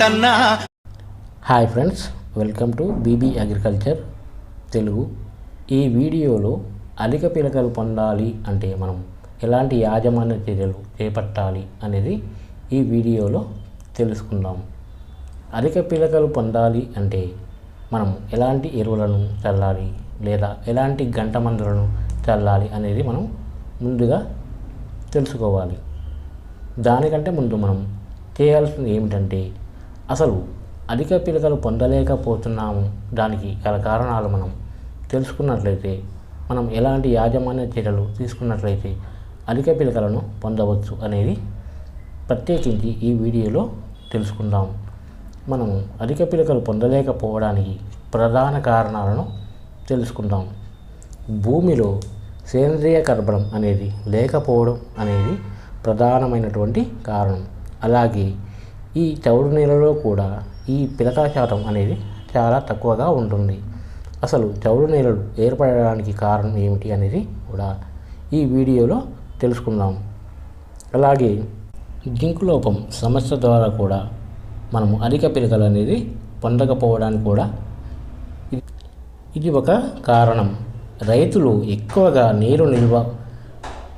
రైతన్నా hi friends welcome to BB agriculture Telugu. ఈ వీడియోలో అధిక పిలకలు పొందాలి అంటే మనం ఎలాంటి యాజమాన్య చర్యలు చేపట్టాలి అనేది ఈ వీడియోలో తెలుసుకుందాం. అధిక పిలకలు పొందాలి అంటే మనం ఎలాంటి ఎరువులను చల్లాలి లేదా ఎలాంటి గంట మందులను చల్లాలి అనేది మనం ముందుగా తెలుసుకోవాలి. దానికంటే ముందు మనం చేయాల్సింది ఏమిటంటే అసలు అధిక పిలకలు పొందలేకపోతున్నాము. దానికి గల కారణాలు మనం తెలుసుకున్నట్లయితే మనం ఎలాంటి యాజమాన్య చర్యలు తీసుకున్నట్లయితే అధిక పిలకలను పొందవచ్చు అనేది ప్రత్యేకించి ఈ వీడియోలో తెలుసుకుందాం. మనము అధిక పిలకలు పొందలేకపోవడానికి ప్రధాన కారణాలను తెలుసుకుందాం. భూమిలో సేంద్రియ కర్బనం అనేది లేకపోవడం అనేది ప్రధానమైనటువంటి కారణం. అలాగే ఈ చౌడు నేలలో కూడా ఈ పిలక శాతం అనేది చాలా తక్కువగా ఉంటుంది. అసలు చౌడు నేలలు ఏర్పడడానికి కారణం ఏమిటి అనేది కూడా ఈ వీడియోలో తెలుసుకుందాం. అలాగే జింకు లోపం సమస్య ద్వారా కూడా మనము అధిక పిలకలు అనేది పొందకపోవడానికి కూడా ఇది- ఇది ఒక కారణం. రైతులు ఎక్కువగా నీరు నిల్వ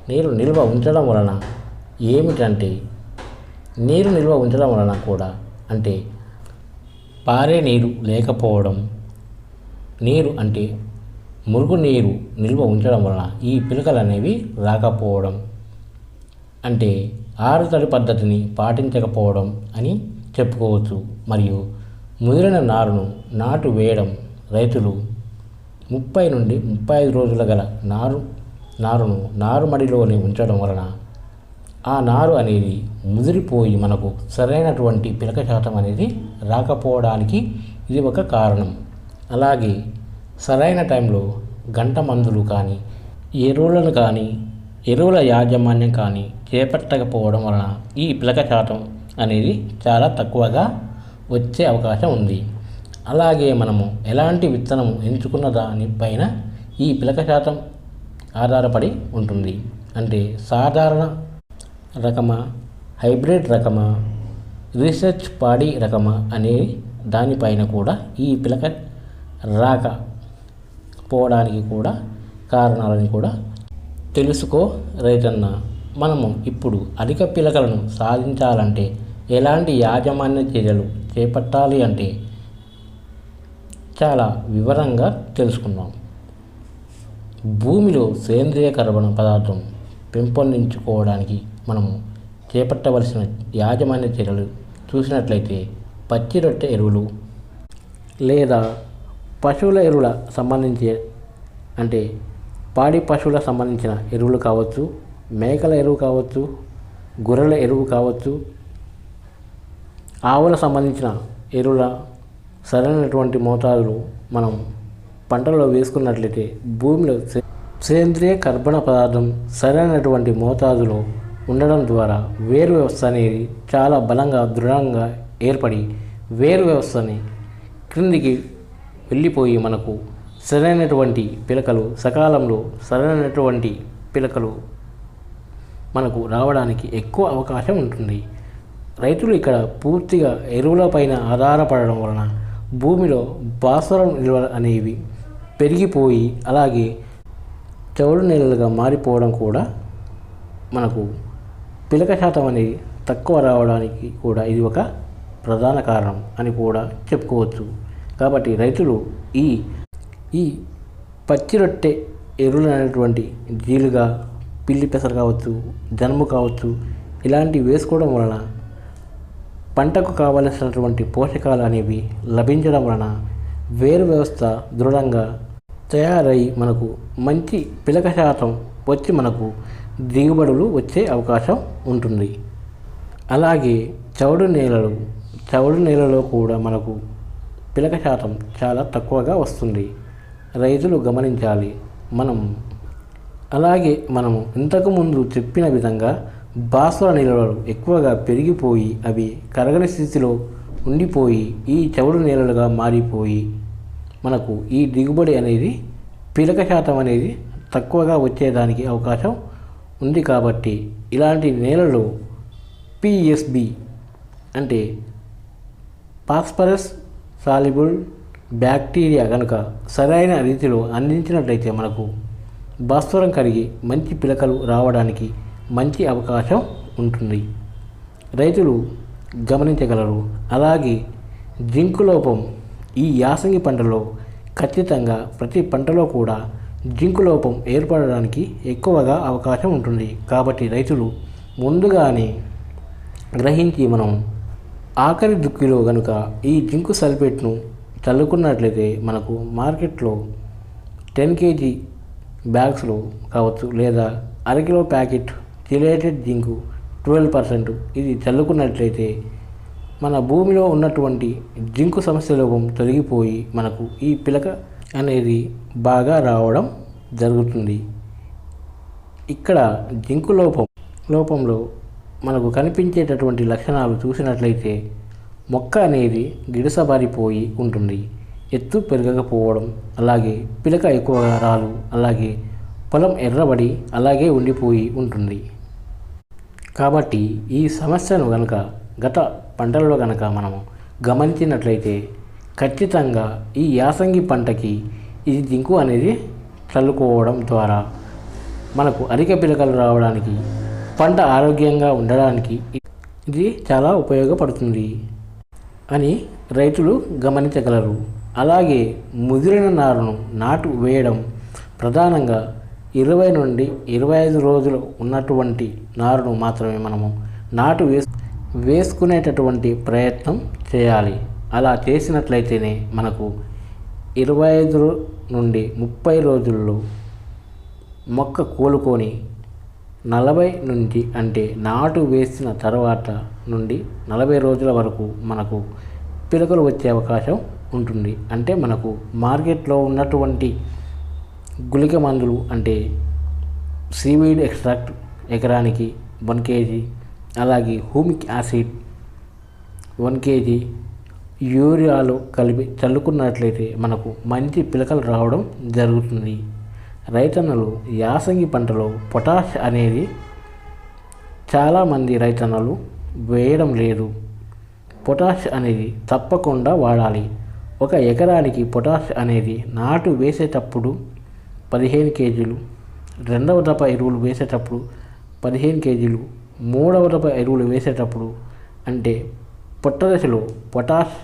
నీరు నిల్వ ఉంచడం వలన ఏమిటంటే నీరు నిల్వ ఉంచడం వలన కూడా అంటే పారే నీరు లేకపోవడం నీరు అంటే మురుగు నీరు నిల్వ ఉంచడం వలన ఈ పిలకలు అనేవి రాకపోవడం. అంటే ఆరుతడి పద్ధతిని పాటించకపోవడం అని చెప్పుకోవచ్చు. మరియు ముదిరిన నారును నాటు వేయడం రైతులు ముప్పై నుండి ముప్పై ఐదు రోజుల గల నారు నారును నారుమడిలోనే ఉంచడం వలన ఆ నారు అనేది ముదిరిపోయి మనకు సరైనటువంటి పిలక శాతం అనేది రాకపోవడానికి ఇది ఒక కారణం. అలాగే సరైన టైంలో గంట మందులు కానీ ఎరువులను కానీ ఎరువుల యాజమాన్యం కానీ చేపట్టకపోవడం వలన ఈ పిలక శాతం అనేది చాలా తక్కువగా వచ్చే అవకాశం ఉంది. అలాగే మనము ఎలాంటి విత్తనం ఎంచుకున్న దానిపైన ఈ పిలక శాతం ఆధారపడి ఉంటుంది. అంటే సాధారణ రకమా? హైబ్రిడ్ రకమా? రీసెర్చ్ పాడి రకమా? అనే దానిపైన కూడా ఈ పిలక రాక పోవడానికి కూడా కారణాలని కూడా తెలుసుకో రైతన్న మనము ఇప్పుడు అధిక పిలకలను సాధించాలంటే ఎలాంటి యాజమాన్య చర్యలు చేపట్టాలి అంటే చాలా వివరంగా తెలుసుకుందాం. భూమిలో సేంద్రియ కర్బన పదార్థం పెంపొందించుకోవడానికి మనము చేపట్టవలసిన యాజమాన్య చర్యలు చూసినట్లయితే పచ్చి రొట్టె ఎరువులు లేదా పశువుల ఎరువుల సంబంధించి అంటే పాడి పశువుల సంబంధించిన ఎరువులు కావచ్చు మేకల ఎరువు కావచ్చు గొర్రెల ఎరువు కావచ్చు ఆవులకు సంబంధించిన ఎరువుల సరైనటువంటి మోతాదులు మనం పంటల్లో వేసుకున్నట్లయితే భూమిలో సే- సేంద్రియ కర్బన పదార్థం సరైనటువంటి మోతాదులో ఉండడం ద్వారా వేరు వ్యవస్థ అనేది చాలా బలంగా దృఢంగా ఏర్పడి వేరు వ్యవస్థని క్రిందికి వెళ్ళిపోయి మనకు సరైనటువంటి పిలకలు సకాలంలో సరైనటువంటి పిలకలు మనకు రావడానికి ఎక్కువ అవకాశం ఉంటుంది. రైతులు ఇక్కడ పూర్తిగా ఎరువులపైన ఆధారపడడం వలన భూమిలో భాస్వరం నిల్వలు అనేవి పెరిగిపోయి అలాగే చౌడు నేలలుగా మారిపోవడం కూడా మనకు పిలక శాతం అనేది తక్కువ రావడానికి కూడా ఇది ఒక ప్రధాన కారణం అని కూడా చెప్పుకోవచ్చు. కాబట్టి రైతులు ఈ ఈ పచ్చి రొట్టె ఎరువులు అనేటువంటి జీలుగా పిల్లి పెసర కావచ్చు జనుము కావచ్చు ఇలాంటివి వేసుకోవడం వలన పంటకు కావలసినటువంటి పోషకాలు అనేవి లభించడం వలన వేరు వ్యవస్థ దృఢంగా తయారై మనకు మంచి పిలక శాతం వచ్చి మనకు దిగుబడులు వచ్చే అవకాశం ఉంటుంది. అలాగే చౌడు నేలలు చౌడు నేలలో కూడా మనకు పిలక శాతం చాలా తక్కువగా వస్తుంది. రైతులు గమనించాలి. మనం అలాగే మనము ఇంతకుముందు చెప్పిన విధంగా బాసుల నేలలు ఎక్కువగా పెరిగిపోయి అవి కరగని స్థితిలో ఉండిపోయి ఈ చవుడు నేలలుగా మారిపోయి మనకు ఈ దిగుబడి అనేది పిలక శాతం అనేది తక్కువగా వచ్చేదానికి అవకాశం ఉంది కాబట్టి ఇలాంటి నేలలో పిఎస్బి అంటే పాస్పరస్ సాలిబుల్ బ్యాక్టీరియా కనుక సరైన రీతిలో అందించినట్లయితే మనకు భాస్వరం కరిగి మంచి పిలకలు రావడానికి మంచి అవకాశం ఉంటుంది. రైతులు గమనించగలరు. అలాగే జింకు లోపం ఈ యాసంగి పంటలో ఖచ్చితంగా ప్రతి పంటలో కూడా జింకు లోపం ఏర్పడడానికి ఎక్కువగా అవకాశం ఉంటుంది. కాబట్టి రైతులు ముందుగానే గ్రహించి మనం ఆఖరి దుక్కిలో కనుక ఈ జింకు సల్ఫేట్ను చల్లుకున్నట్లయితే మనకు మార్కెట్లో టెన్ కేజీ బ్యాగ్స్లో కావచ్చు లేదా అరకిలో packet chelated zinc twelve percent ఇది చల్లుకున్నట్లయితే మన భూమిలో ఉన్నటువంటి జింకు సమస్య లోపం తొలగిపోయి మనకు ఈ పిలక అనేది బాగా రావడం జరుగుతుంది. ఇక్కడ జింకు లోపం లోపంలో మనకు కనిపించేటటువంటి లక్షణాలు చూసినట్లయితే మొక్క అనేది గిడసబారిపోయి ఉంటుంది. ఎత్తు పెరగకపోవడం అలాగే పిలక ఎక్కువగా రాలు అలాగే పొలం ఎర్రబడి అలాగే ఉండిపోయి ఉంటుంది. కాబట్టి ఈ సమస్యను కనుక గత పంటలలో కనుక మనము గమనించినట్లయితే ఖచ్చితంగా ఈ యాసంగి పంటకి ఈ జింకు అనేది చల్లుకోవడం ద్వారా మనకు అధిక పిలకలు రావడానికి పంట ఆరోగ్యంగా ఉండడానికి ఇది చాలా ఉపయోగపడుతుంది అని రైతులు గమనించగలరు. అలాగే ముదిరిన నారును నాటు వేయడం ప్రధానంగా ఇరవై నుండి ఇరవై ఐదు రోజులు ఉన్నటువంటి నారును మాత్రమే మనము నాటు వేసు వేసుకునేటటువంటి ప్రయత్నం చేయాలి. అలా చేసినట్లయితేనే మనకు ఇరవై ఐదు నుండి ముప్పై రోజుల్లో మొక్క కోలుకొని నలభై నుంచి అంటే నాటు వేసిన తర్వాత నుండి నలభై రోజుల వరకు మనకు పిలకలు వచ్చే అవకాశం ఉంటుంది. అంటే మనకు మార్కెట్లో ఉన్నటువంటి గుళిక మందులు అంటే సీవీడ్ ఎక్స్ట్రాక్ట్ ఎకరానికి వన్ కేజీ అలాగే హూమిక్ యాసిడ్ వన్ కేజీ యూరియాలో కలిపి చల్లుకున్నట్లయితే మనకు మంచి పిలకలు రావడం జరుగుతుంది. రైతన్నలు యాసంగి పంటలో పొటాష్ అనేది చాలామంది రైతన్నలు వేయడం లేదు. పొటాష్ అనేది తప్పకుండా వాడాలి. ఒక ఎకరానికి పొటాష్ అనేది నాటు వేసేటప్పుడు పదిహేను కేజీలు రెండవ దప ఎరువులు వేసేటప్పుడు పదిహేను కేజీలు మూడవ దప ఎరువులు వేసేటప్పుడు అంటే పొట్టదశలో పొటాష్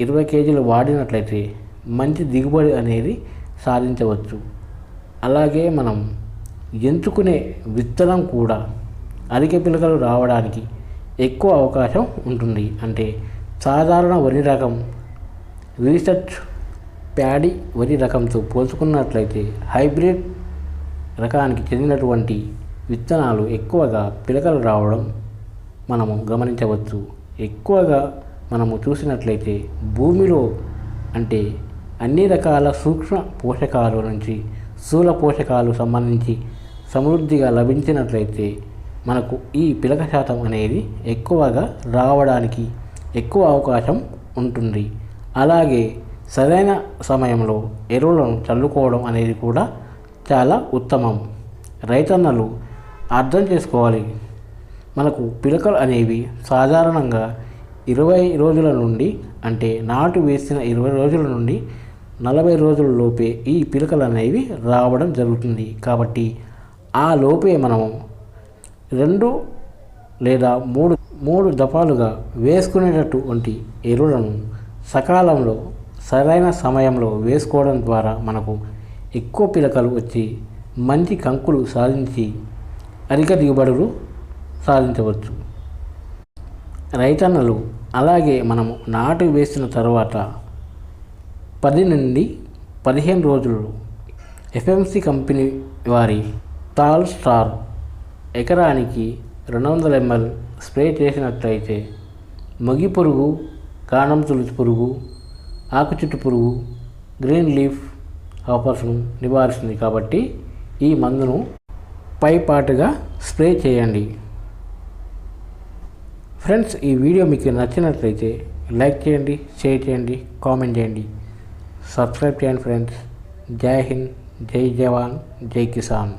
ఇరవై కేజీలు వాడినట్లయితే మంచి దిగుబడి అనేది సాధించవచ్చు. అలాగే మనం ఎంచుకునే విత్తనం కూడా అధిక పిలకలు రావడానికి ఎక్కువ అవకాశం ఉంటుంది. అంటే సాధారణ వరి రకం రీసెర్చ్ ప్యాడీ వరి రకంతో పోల్చుకున్నట్లయితే హైబ్రిడ్ రకానికి చెందినటువంటి విత్తనాలు ఎక్కువగా పిలకలు రావడం మనము గమనించవచ్చు. ఎక్కువగా మనము చూసినట్లయితే భూమిలో అంటే అన్ని రకాల సూక్ష్మ పోషకాలు నుంచి స్థూల పోషకాలు సంబంధించి సమృద్ధిగా లభించినట్లయితే మనకు ఈ పిలక శాతం అనేది ఎక్కువగా రావడానికి ఎక్కువ అవకాశం ఉంటుంది. అలాగే సరైన సమయంలో ఎరువులను చల్లుకోవడం అనేది కూడా చాలా ఉత్తమం. రైతన్నలు అర్థం చేసుకోవాలి. మనకు పిలకలు అనేవి సాధారణంగా ఇరవై రోజుల నుండి అంటే నాటు వేసిన ఇరవై రోజుల నుండి నలభై రోజుల లోపే ఈ పిలకలు అనేవి రావడం జరుగుతుంది. కాబట్టి ఆ లోపే మనము రెండు లేదా మూడు మూడు దఫాలుగా వేసుకునేటటువంటి ఎరువులను సకాలంలో సరైన సమయంలో వేసుకోవడం ద్వారా మనకు ఎక్కువ పిలకలు వచ్చి మంచి కంకులు సాధించి అధిక దిగుబడులు సాధించవచ్చు. రైతన్నలు అలాగే మనము నాటు వేసిన తర్వాత పది నుండి పదిహేను రోజులు ఎఫ్ఎంసి కంపెనీ వారి టాల్ స్టార్ ఎకరానికి రెండు వందల ఎంఎల్ స్ప్రే చేసినట్లయితే మొగి పురుగు కాణం తులుచు పురుగు ఆకు చుట్టు పురుగు గ్రీన్ లీఫ్ హాపర్స్ను నివారిస్తుంది కాబట్టి ఈ మందును పైపాటుగా స్ప్రే చేయండి. ఫ్రెండ్స్ ఈ వీడియో మీకు నచ్చినట్లయితే లైక్ చేయండి షేర్ చేయండి కామెంట్ చేయండి. సబ్స్క్రైబ్ చేయండి ఫ్రెండ్స్. జై హింద్ జై జవాన్ జై కిసాన్.